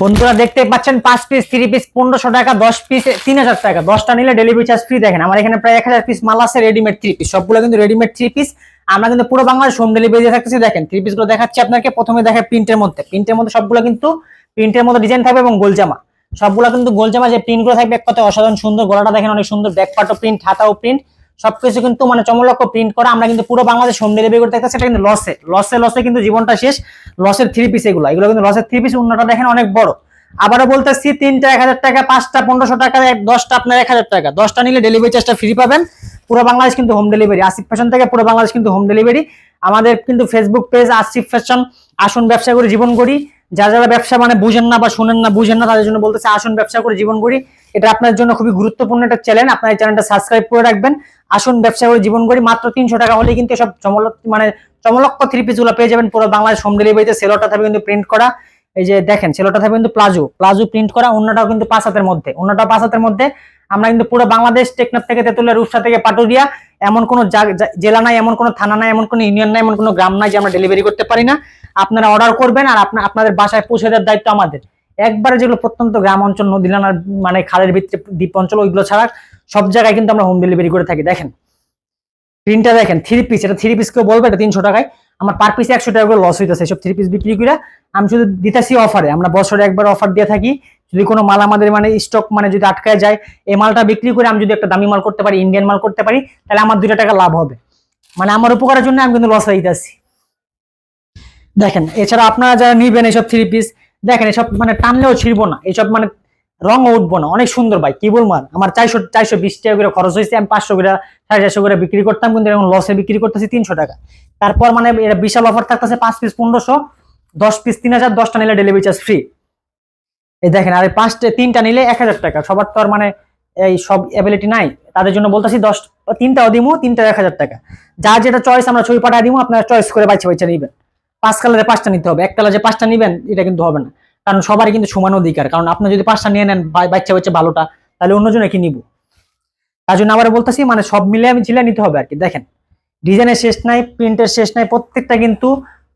বন্ধুরা দেখতে পাচ্ছেন পাঁচ পিস থ্রি পিস পনেরোশো টাকা, দশ পিস তিন হাজার টাকা। দশটা নিলে ডেলিভারি চার্জ ফ্রি দেখেন। আমার এখানে প্রায় এক হাজার পিস মাল আছে রেডিমেড থ্রি পিস সবগুলো কিন্তু রেডিমেড থ্রি পিস আমরা কিন্তু পুরো বাংলাদেশ হোম ডেলিভারি দিয়ে থাকতেছি। দেখেন থ্রি পিসগুলো দেখাচ্ছি আপনাকে। প্রথমে দেখে প্রিন্টের মধ্যে। প্রিন্টের মধ্যে সবগুলো কিন্তু প্রিন্টের মধ্যে ডিজাইন থাকবে এবং গোলজামা। সবগুলো কিন্তু গোলজামা যে প্রিন্টগুলো থাকবে, এক কথা অসাধারণ সুন্দর। গলাটা দেখেন অনেক সুন্দর। ব্যাক পার্টও প্রিন্ট হাতাও প্রিন্ট সবকিছু কিন্তু মানে চমলক্ষ প্রিন্ট করা, আমরা কিন্তু পুরো বাংলাদেশ হোম ডেলিভারি করতে থাকতেছি এটা কিন্তু লসে লসে লসে কিন্তু জীবনটা শেষ লসের থ্রি পিস এগুলো এগুলো কিন্তু লসের থ্রি পিস অন্যটা দেখেন অনেক বড়। আবারও বলতেছি, তিনটা এক হাজার টাকা, পাঁচটা পনেরোশো টাকা দশটা আপনার এক হাজার টাকা। দশটা নিলে ডেলিভারি চার্জটা ফ্রি পাবেন। পুরো বাংলাদেশ কিন্তু হোম ডেলিভারি আসিফ ফ্যাশন থেকে পুরো বাংলাদেশ কিন্তু হোম ডেলিভারি আমাদের কিন্তু ফেসবুক পেজ আসিফ ফ্যাশন আসুন ব্যবসা করে জীবন করি যারা যারা ব্যবসা মানে বুঝেন না বা শুনেন না, বুঝেন না, তাদের জন্য বলতেছে, আসুন ব্যবসা করে জীবন করি এটা আপনার জন্য খুবই গুরুত্বপূর্ণ একটা চ্যানেল আপনার এই চ্যানেলটা সাবস্ক্রাইব করে রাখবেন। আসুন ব্যবসা করে জীবন করি মাত্র তিনশো টাকা হলে কিন্তু সব চমলক মানে চমলক্ষ থ্রি পিসগুলো পেয়ে যাবেন পুরো বাংলাদেশ হোম ডেলিভারিতে সেলোটা থাকবে কিন্তু প্রিন্ট করা। এই যে দেখেন সেলোটা থাকবে কিন্তু প্লাজো প্লাজো প্রিন্ট করা, অন্যটাও কিন্তু পাঁচ হাতের মধ্যে। অন্যটাও পাঁচ হাতের মধ্যে। আমরা কিন্তু পুরো বাংলাদেশ টেকনাফ থেকে তেতুলিয়া, রূপসা থেকে পাটুরিয়া, এমন কোনো জেলা নাই, এমন কোনো থানা নাই, এমন কোনো ইউনিয়ন নাই, এমন কোনো গ্রাম নাই যে আমরা ডেলিভারি করতে পারি না। আপনারা অর্ডার করবেন আর আপনা- আপনাদের বাসায় পৌঁছে দেওয়ার দায়িত্ব আমাদের। একবারে যেগুলো প্রত্যন্ত গ্রাম অঞ্চল নদী নালার মানে খালের ভিতরে দ্বীপ অঞ্চল, ওইগুলো ছাড়া সব জায়গায় কিন্তু আমরা হোম ডেলিভারি করে থাকি। দেখেন প্রিন্টটা দেখেন থ্রি পিস এটা থ্রি পিস কেউ বলবে, এটা তিনশো টাকায়। আমার পার পিসে একশো টাকা করে লস হইতেছে সব থ্রি পিস বিক্রি করে আমি শুধু দিতেছি অফারে আমরা বছরে একবার অফার দিয়ে থাকি। যদি কোনো মাল আমাদের মানে স্টক মানে যদি আটকায় যায়, এই মালটা বিক্রি করে আমি যদি একটা দামি মাল করতে পারি ইন্ডিয়ান মাল করতে পারি, তাহলে আমার দুইটা টাকা লাভ হবে। মানে আমার উপকারের জন্য আমি কিন্তু লস দিতেছি দেখেন, এছাড়া আপনারা যারা নিবেন এইসব থ্রি পিস দেখেন, এসব মানে টানলেও ছিড়বো না এইসব মানে রং উঠবো না, অনেক সুন্দর ভাই, কি বলব আমার চারশো চারশো বিশ টাকা করে খরচ হয়েছে, আমি পাঁচশো করে, সাড়ে চারশো করে বিক্রি করতাম, কিন্তু এখন লসে বিক্রি করতেছি তিনশো টাকা। তারপর মানে এটা বিশাল অফার থাকতেছে, পাঁচ পিস পনেরোশো, দশ পিস তিন হাজার, দশটা নিলে ডেলিভারি চার্জ ফ্রি এই দেখেন, আর পাঁচটা, তিনটা নিলে এক হাজার টাকা, সবার তো আর মানে এই সব অ্যাবিলিটি নাই, তাদের জন্য বলতেছি দশ, তিনটাও দিমু তিনটা এক হাজার টাকা। যার যেটা চয়েস আমরা ছবি পাঠিয়ে দিবো আপনারা চয়েস করে বাচ্চা বাচ্চা নিবেন। পাঁচ কালারে পাঁচটা নিতে হবে। এক কালারে পাঁচটা নিবেন, এটা কিন্তু হবে না। কারণ সবারই কিন্তু সমান অধিকার। কারণ আপনি যদি পাঁচটা নিয়ে নেন বাচ্চা বাচ্চা ভালোটা, তাহলে অন্যজনে কি নিব। তার জন্য আবার বলতেছি মানে সব মিলে আমি ঝিলে নিতে হবে আর কি দেখেন, ডিজাইনের শেষ নাই, প্রিন্টের শেষ নাই, প্রত্যেকটা কিন্তু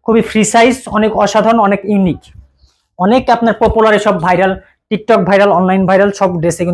খুবই ফ্রি সাইজ অনেক অসাধারণ, অনেক ইউনিক অনেক আপনার পপুলার সব viral TikTok viral online viral সব ড্রেসে কিন্তু